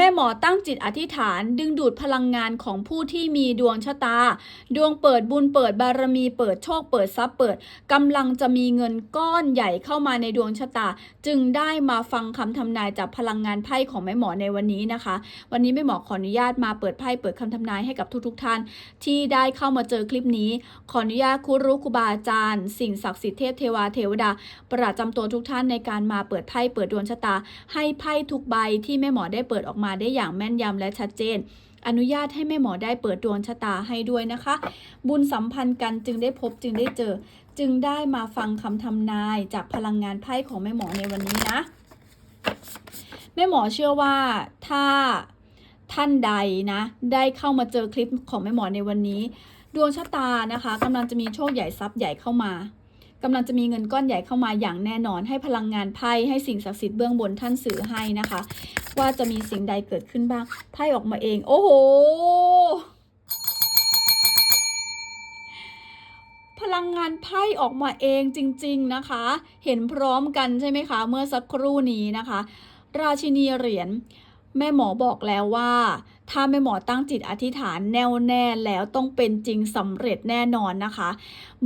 แม่หมอตั้งจิตอธิษฐานดึงดูดพลังงานของผู้ที่มีดวงชะตา ดวงเปิดบุญเปิดบารมีเปิดโชคเปิดทรัพย์เปิดกำลังจะมีเงินก้อนใหญ่เข้ามาในดวงชะตา จึงได้มาฟังคำทำนายจากพลังงานไพ่ของแม่หมอในวันนี้นะคะ วันนี้แม่หมอขออนุญาตมาเปิดไพ่เปิดคำทำนายให้กับทุกๆทท่าน ที่ได้เข้ามาเจอคลิปนี้ ขออนุญาตครูรู้ครูบาอาจารย์ สิ่งศักดิ์สิทธิ์เทพเทวาเทวดา ประจำตัวทุกท่านในการมาเปิดไพ่เปิดดวงชะตา ให้ไพ่ทุกใบที่แม่หมอได้เปิดออกมาได้อย่างแม่นยำและชัดเจน อนุญาตให้แม่หมอได้เปิดดวงชะตาให้ด้วยนะคะ บุญสัมพันธ์กันจึงได้พบจึงได้เจอ จึงได้มาฟังคำทำนายจากพลังงานไพ่ของแม่หมอในวันนี้นะ แม่หมอเชื่อว่าถ้าท่านใดนะ ได้เข้ามาเจอคลิปของแม่หมอในวันนี้ ดวงชะตานะคะกำลังจะมีโชคใหญ่ทรัพย์ใหญ่เข้ามา กำลังจะมีเงินก้อนใหญ่เข้ามาอย่างแน่นอน ให้พลังงานไพ่ให้สิ่งศักดิ์สิทธิ์เบื้องบนท่านสื่อให้นะคะ ว่าจะมีสิ่งใดเกิดขึ้นบ้างไพ่ออกมาเอง โอ้โหพลังงานไพ่ออกมาเองจริง ๆนะคะ เห็นพร้อมกันใช่ไหมคะ เมื่อสักครู่นี้นะคะ ราชินีเหรียญแม่หมอบอกแล้วว่า ถ้าแม่หมอตั้งจิตอธิษฐานแน่วแน่แล้วต้องเป็นจริงสำเร็จแน่นอนนะคะ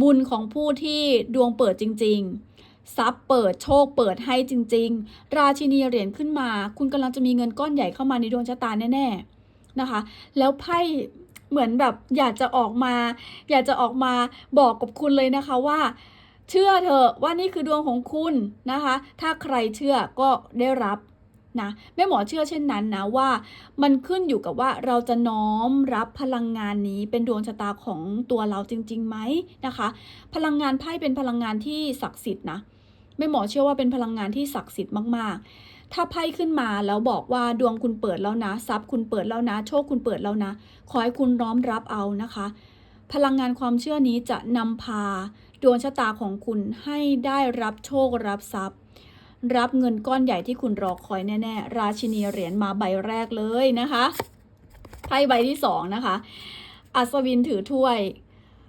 บุญของผู้ที่ดวงเปิดจริง ๆ ทรัพย์เปิดโชคเปิดให้จริง ๆ ราชินีเหรียญขึ้นมา คุณกำลังจะมีเงินก้อนใหญ่เข้ามาในดวงชะตาแน่ๆนะคะ แล้วไพ่เหมือนแบบอยากจะออกมา อยากจะออกมาบอกกับคุณเลยนะคะว่า เชื่อเถอะว่านี่คือดวงของคุณนะคะ ถ้าใครเชื่อก็ได้รับ นะแม่หมอเชื่อเช่นนั้นนะว่า มันขึ้นอยู่กับว่าเราจะน้อมรับพลังงานนี้เป็นดวงชะตาของตัวเราจริงๆไหมนะคะ พลังงานไพ่เป็นพลังงานที่ศักดิ์สิทธิ์นะแม่หมอเชื่อว่าเป็นพลังงานที่ศักดิ์สิทธิ์มากๆ ถ้าไพ่ขึ้นมาแล้วบอกว่าดวงคุณเปิดแล้วนะทรัพย์คุณเปิดแล้วนะ โชคคุณเปิดแล้วนะ ขอให้คุณน้อมรับเอานะคะ พลังงานความเชื่อนี้จะนำพา ดวงชะตาของคุณให้ได้รับโชครับทรัพย์ รับเงินก้อนใหญ่ที่คุณรอคอยแน่ๆ ราชินีเหรียญมาใบแรกเลยนะคะไพ่ใบที่สองนะคะ อัศวินถือถ้วย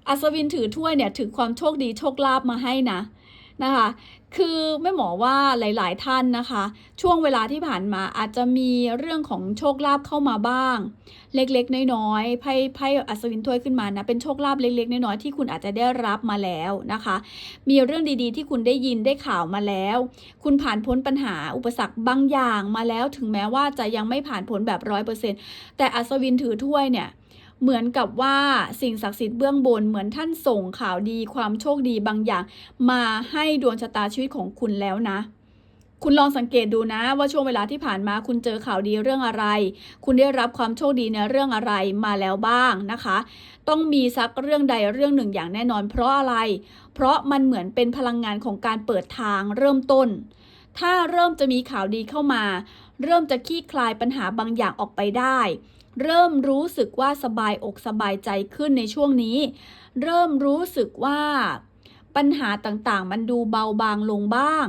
อัศวินถือถ้วยเนี่ยถือความโชคดีโชคลาภมาให้นะ นะคะ คือแม่หมอว่าหลาย ๆ ท่านนะคะ ช่วงเวลาที่ผ่านมาอาจจะมีเรื่องของโชคลาภเข้ามาบ้าง เล็ก ๆ น้อย ๆ ไพ่ไพ่อัศวินถ้วยขึ้นมานะเป็นโชคลาภเล็ก ๆ น้อย ๆ ที่คุณอาจจะได้รับมาแล้วนะคะ มีเรื่องดี ๆ ที่คุณได้ยินได้ข่าวมาแล้ว คุณผ่านพ้นปัญหาอุปสรรคบางอย่างมาแล้ว ถึงแม้ว่าจะยังไม่ผ่านพ้นแบบร้อยเปอร์เซ็นต์แต่อัศวินถือถ้วยเนี่ย เหมือนกับว่าสิ่งศักดิ์สิทธิ์เบื้องบนเหมือนท่านส่งข่าวดีความโชคดีบางอย่าง มาให้ดวงชะตาชีวิตของคุณแล้วนะ คุณลองสังเกตดูนะว่าช่วงเวลาที่ผ่านมาคุณเจอข่าวดีเรื่องอะไร คุณได้รับความโชคดีในเรื่องอะไรมาแล้วบ้างนะคะ ต้องมีสักเรื่องใดเรื่องหนึ่งอย่างแน่นอน เพราะอะไร เพราะมันเหมือนเป็นพลังงานของการเปิดทางเริ่มต้น ถ้าเริ่มจะมีข่าวดีเข้ามา เริ่มจะคลี่คลายปัญหาบางอย่างออกไปได้ เริ่มรู้สึกว่าสบายอกสบายใจขึ้นในช่วงนี้ เริ่มรู้สึกว่าปัญหาต่างๆ มันดูเบาบางลงบ้าง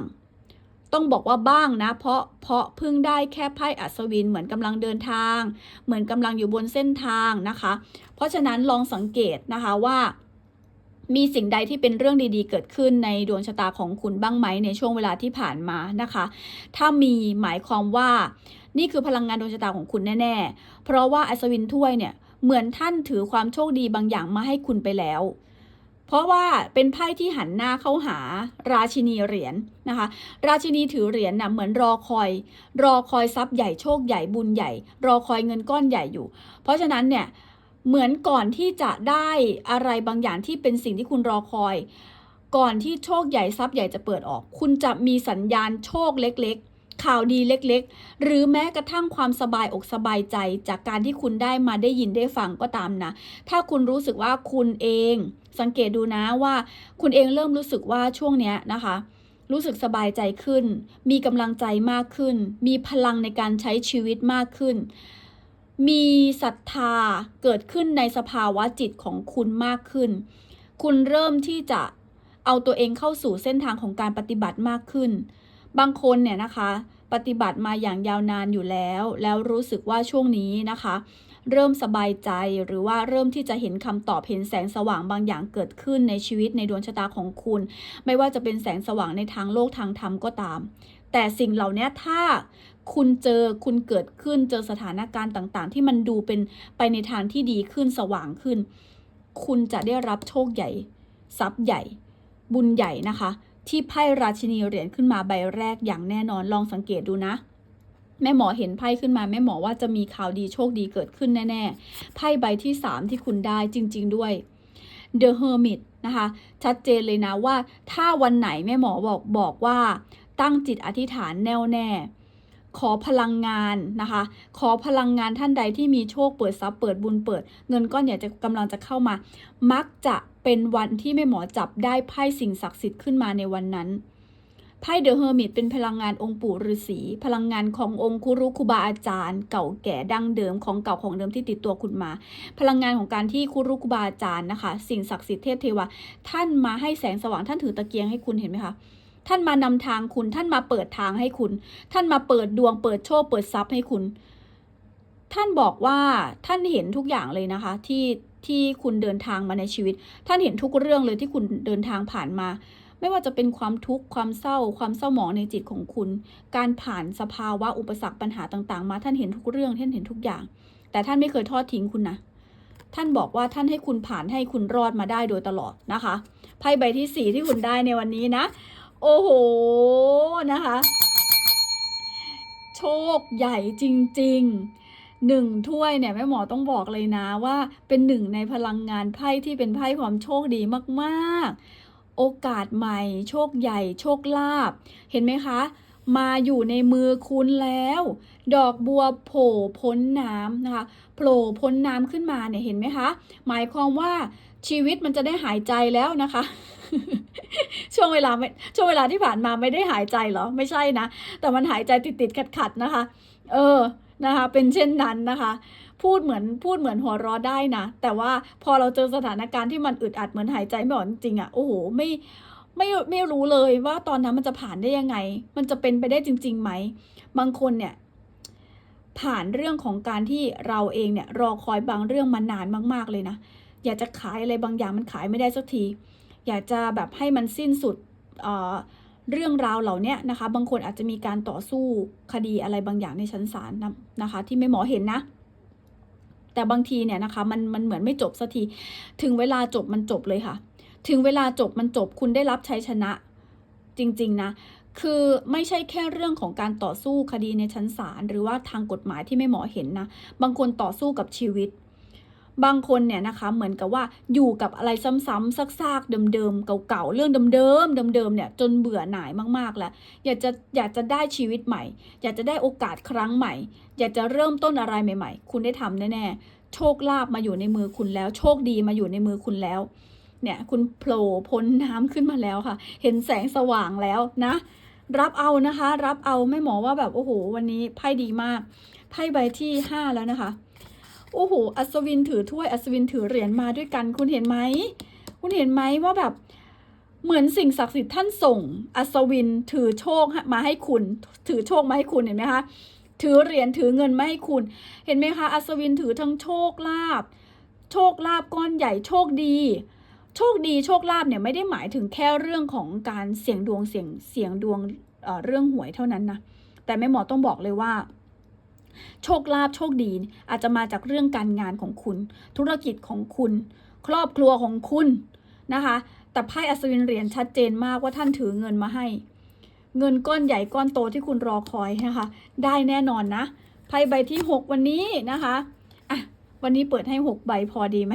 ต้องบอกว่าบ้างนะ เพราะเพราะเพิ่งได้แค่ไพ่อัศวินเหมือนกำลังเดินทาง เหมือนกำลังอยู่บนเส้นทางนะคะ เพราะฉะนั้นลองสังเกตนะคะว่ามีสิ่งใดที่เป็นเรื่องดีๆ เกิดขึ้นในดวงชะตาของคุณบ้างไหมในช่วงเวลาที่ผ่านมานะคะ ถ้ามีหมายความว่า นี่คือพลังงานดวงชะตาของคุณแน่ๆ เพราะว่าอัศวินถ้วยเนี่ยเหมือนท่านถือความโชคดีบางอย่างมาให้คุณไปแล้ว เพราะว่าเป็นไพ่ที่หันหน้าเข้าหาราชินีเหรียญนะคะ ราชินีถือเหรียญน่ะเหมือนรอคอย รอคอยทรัพย์ใหญ่โชคใหญ่บุญใหญ่ รอคอยเงินก้อนใหญ่อยู่ เพราะฉะนั้นเนี่ยเหมือนก่อนที่จะได้อะไรบางอย่างที่เป็นสิ่งที่คุณรอคอย ก่อนที่โชคใหญ่ทรัพย์ใหญ่จะเปิดออก คุณจะมีสัญญาณโชคเล็กๆ ข่าวดีเล็กๆ หรือแม้กระทั่งความสบายอกสบายใจจากการที่คุณได้มาได้ยินได้ฟังก็ตามนะ ถ้าคุณรู้สึกว่าคุณเอง สังเกตดูนะว่า คุณเองเริ่มรู้สึกว่าช่วงเนี้ยนะคะ รู้สึกสบายใจขึ้น มีกำลังใจมากขึ้น มีพลังในการใช้ชีวิตมากขึ้น มีศรัทธาเกิดขึ้นในสภาวะจิตของคุณมากขึ้น คุณเริ่มที่จะเอาตัวเองเข้าสู่เส้นทางของการปฏิบัติมากขึ้น บางคนเนี่ยนะคะปฏิบัติมาอย่างยาวนานอยู่แล้ว แล้วรู้สึกว่าช่วงนี้นะคะ เริ่มสบายใจหรือว่าเริ่มที่จะเห็นคำตอบเห็นแสงสว่างบางอย่างเกิดขึ้นในชีวิตในดวงชะตาของคุณ ไม่ว่าจะเป็นแสงสว่างในทางโลกทางธรรมก็ตาม แต่สิ่งเหล่านี้ถ้าคุณเจอคุณเกิดขึ้นเจอสถานการณ์ต่างๆ ที่มันดูเป็นไปในทางที่ดีขึ้นสว่างขึ้น คุณจะได้รับโชคใหญ่ ทรัพย์ใหญ่ บุญใหญ่นะคะ ที่ไพ่ราชินีเหรียญขึ้นมาใบแรกอย่างแน่นอนลองสังเกตดูนะ แม่หมอเห็นไพ่ขึ้นมา แม่หมอว่าจะมีข่าวดีโชคดีเกิดขึ้นแน่ๆไพ่ใบที่ 3 ที่คุณได้จริง ๆด้วย The Hermit นะคะ ชัดเจนเลยนะว่า ถ้าวันไหนแม่หมอบอกบอกว่า ตั้งจิตอธิษฐานแน่วแน่ ขอพลังงานนะคะ ขอพลังงานท่านใดที่มีโชคเปิดทรัพย์เปิดบุญเปิด เงินก้อนใหญ่จะกำลังจะเข้ามา มักจะเป็นวันที่แม่หมอจับได้ไพ่สิ่งศักดิ์สิทธิ์ขึ้นมาในวันนั้นไพ่เดอะเฮอร์มิตเป็นพลังงานองค์ปู่ฤาษีพลังงานขององค์คุรุคุบาอาจารย์ เก่าแก่ดั้งเดิมของเก่าของเดิมที่ติดตัวคุณมา พลังงานของการที่คุรุคุบาอาจารย์นะคะ สิ่งศักดิ์สิทธิ์เทพเทวาท่านมาให้แสงสว่างท่านถือตะเกียงให้คุณเห็นไหมคะ ท่านมานำทางคุณ ท่านมาเปิดทางให้คุณ ท่านมาเปิดดวง เปิดโชค เปิดทรัพย์ให้คุณ ท่านบอกว่าท่านเห็นทุกอย่างเลยนะคะ ที่ที่คุณเดินทางมาในชีวิต ท่านเห็นทุกเรื่องเลยที่คุณเดินทางผ่านมา ไม่ว่าจะเป็นความทุกข์ความเศร้า ความเศร้าหมองในจิตของคุณ การผ่านสภาวะอุปสรรคปัญหาต่าง ๆ มา ท่านเห็นทุกเรื่อง ท่านเห็นทุกอย่าง แต่ท่านไม่เคยทอดทิ้งคุณนะท่านบอกว่าท่านให้คุณผ่านให้คุณรอดมาได้โดยตลอดนะคะ ไพ่ใบที่สี่ที่คุณได้ในวันนี้นะ โอ้โหนะคะ โชคใหญ่จริงๆหนึ่งถ้วยเนี่ยแม่หมอต้องบอกเลยนะว่าเป็นหนึ่งในพลังงานไพ่ที่เป็นไพ่ความโชคดีมากๆ โอกาสใหม่ โชคใหญ่ โชคลาภเห็นไหมคะ มาอยู่ในมือคุณแล้ว ดอกบัวโผล่พ้นน้ำนะคะโผล่พ้นน้ำขึ้นมาเนี่ยเห็นไหมคะ หมายความว่าชีวิตมันจะได้หายใจแล้วนะคะ ช่วงเวลาไม่ช่วงเวลาที่ผ่านมาไม่ได้หายใจเหรอ ไม่ใช่นะ แต่มันหายใจติดติดขัดๆนะคะ เออนะคะ เป็นเช่นนั้นนะคะ พูดเหมือนพูดเหมือนหัวเราะได้นะ แต่ว่าพอเราเจอสถานการณ์ที่มันอึดอัดเหมือนหายใจไม่ออกจริงๆอะ่ะโอ้โหไม่ไม่ไม่รู้เลยว่าตอนนั้นมันจะผ่านได้ยังไง มันจะเป็นไปได้จริงๆไหม บางคนเนี่ย ผ่านเรื่องของการที่เราเองเนี่ย รอคอยบางเรื่องมานานมาก ๆเลยนะ อยากจะขายอะไรบางอย่างมันขายไม่ได้สักที อยากจะแบบให้มันสิ้นสุดเเรื่องราวเหล่านี้นะคะ บางคนอาจจะมีการต่อสู้คดีอะไรบางอย่างในชั้นศาลนะนะคะ ที่ไม่หมอเห็นนะ แต่บางทีเนี่ยนะคะ มันมันเหมือนไม่จบสักทีถึงเวลาจบมันจบเลยค่ะ ถึงเวลาจบมันจบคุณได้รับชัยชนะ จริง ๆ นะคือไม่ใช่แค่เรื่องของการต่อสู้คดีในชั้นศาลหรือว่าทางกฎหมายที่ไม่หมอเห็นนะ บางคนต่อสู้กับชีวิต บางคนเนี่ยนะคะเหมือนกับว่าอยู่กับอะไรซ้ำๆซากๆเดิมๆเก่าๆเรื่องเดิมๆเดิมๆเนี่ยจนเบื่อหน่ายมากๆแล้ว อยากจะอยากจะได้ชีวิตใหม่ อยากจะได้โอกาสครั้งใหม่ อยากจะเริ่มต้นอะไรใหม่ ๆ คุณได้ทำแน่ๆโชคลาภมาอยู่ในมือคุณแล้ว โชคดีมาอยู่ในมือคุณแล้วเนี่ยคุณโผล่พ้นน้ำขึ้นมาแล้วค่ะ เห็นแสงสว่างแล้วนะ รับเอานะคะ รับเอาไม่หมอว่าแบบโอ้โห วันนี้ไพ่ดีมากไพ่ใบที่ห้าแล้วนะคะ โอ้โห อัศวินถือถ้วย อัศวินถือเหรียญมาด้วยกัน คุณเห็นไหม คุณเห็นไหมว่าแบบ เหมือนสิ่งศักดิ์สิทธิ์ท่านส่ง อัศวินถือโชคมาให้คุณ ถือโชคมาให้คุณเห็นไหมคะ ถือเหรียญถือเงินมาให้คุณ เห็นไหมคะ อัศวินถือทั้งโชคลาภ โชคลาภก้อนใหญ่ โชคดี โชคดี โชคลาภเนี่ยไม่ได้หมายถึงแค่เรื่องของการเสี่ยงดวงเสี่ยงเสี่ยงดวงเเรื่องหวยเท่านั้นนะ แต่แม่หมอต้องบอกเลยว่า โชคลาภโชคดี อาจจะมาจากเรื่องการงานของคุณ ธุรกิจของคุณ ครอบครัวของคุณนะคะ แต่ไพ่อัศวินเหรียญชัดเจนมากว่าท่านถือเงินมาให้ เงินก้อนใหญ่ก้อนโตที่คุณรอคอยนะคะ ได้แน่นอนนะไพ่ใบที่ 6 วันนี้นะคะอะวันนี้เปิดให้ 6 ใบพอดีไหม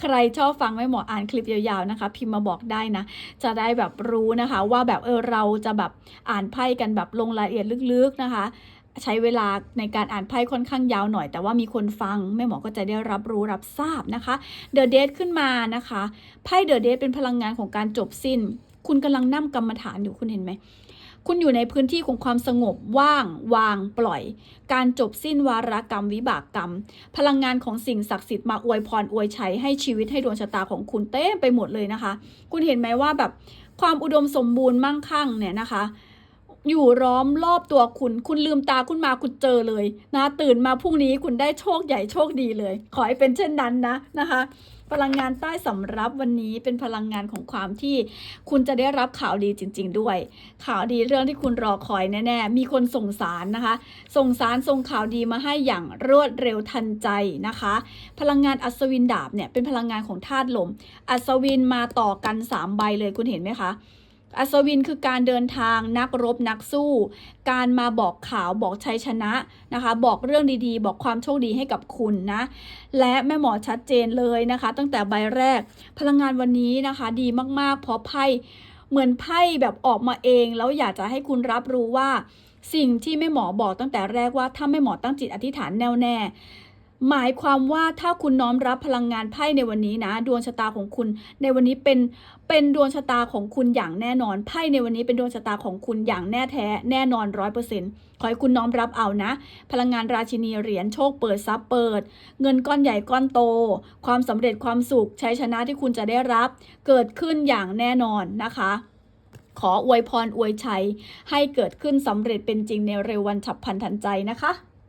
ใครชอบฟังไม่เหมออ่านคลิปยาวๆนะคะ พิมพ์มาบอกได้นะ จะได้แบบรู้นะคะ ว่าแบบเออเราจะแบบอ่านไพ่กันแบบลงรายละเอียดลึกๆนะคะ ใช้เวลาในการอ่านไพ่ค่อนข้างยาวหน่อย แต่ว่ามีคนฟังแม่หมอก็จะได้รับรู้รับทราบนะคะเดอะเดทขึ้นมานะคะไพ่เดอะเดทเป็นพลังงานของการจบสิ้น คุณกำลังนั่งกรรมฐานอยู่คุณเห็นไหมคุณอยู่ในพื้นที่ของความสงบว่าง วาง ปล่อย การจบสิ้นวาระกรรมวิบากกรรม พลังงานของสิ่งศักดิ์สิทธิ์มาอวยพรอวยชัยให้ชีวิตให้ดวงชะตาของคุณเต็มไปหมดเลยนะคะ คุณเห็นไหมว่าแบบความอุดมสมบูรณ์มั่งคั่งเนี่ยนะคะ อยู่ล้อมรอบตัวคุณ คุณลืมตาคุณมาคุณเจอเลยนะ ตื่นมาพรุ่งนี้คุณได้โชคใหญ่โชคดีเลย ขอให้เป็นเช่นนั้นนะนะคะพลังงานใต้สำรับวันนี้เป็นพลังงานของความที่คุณจะได้รับข่าวดีจริง ๆ ด้วย ข่าวดีเรื่องที่คุณรอคอยแน่ๆ มีคนส่งสารนะคะ ส่งสารส่งข่าวดีมาให้อย่างรวดเร็วทันใจนะคะ พลังงานอัศวินดาบเนี่ยเป็นพลังงานของธาตุลม อัศวินมาต่อกัน 3 ใบเลยคุณเห็นไหมคะ อัศวินคือการเดินทางนักรบนักสู้ การมาบอกข่าวบอกชัยชนะนะคะ บอกเรื่องดีๆ บอกความโชคดีให้กับคุณนะ และแม่หมอชัดเจนเลยนะคะ ตั้งแต่ใบแรก พลังงานวันนี้นะคะดีมากๆ เพราะไพ่เหมือนไพ่แบบออกมาเอง แล้วอยากจะให้คุณรับรู้ว่า สิ่งที่แม่หมอบอกตั้งแต่แรกว่าถ้าแม่หมอตั้งจิตอธิษฐานแน่วแน่ หมายความว่าถ้าคุณน้อมรับพลังงานไพ่ในวันนี้นะ ดวงชะตาของคุณ ในวันนี้เป็นเป็นดวงชะตาของคุณอย่างแน่นอนไพ่ในวันนี้เป็นดวงชะตาของคุณอย่างแน่แท้แน่นอนร้อยเปอร์เซ็นต์ขอให้คุณน้อมรับเอานะ พลังงานราชินีเหรียญโชคเปิดซับเปิด เงินก้อนใหญ่ก้อนโต ความสำเร็จความสุขชัยชนะที่คุณจะได้รับ เกิดขึ้นอย่างแน่นอนนะคะขออวยพรอวยชัย ให้เกิดขึ้นสำเร็จเป็นจริงในเร็ววันฉับพลันทันใจนะคะ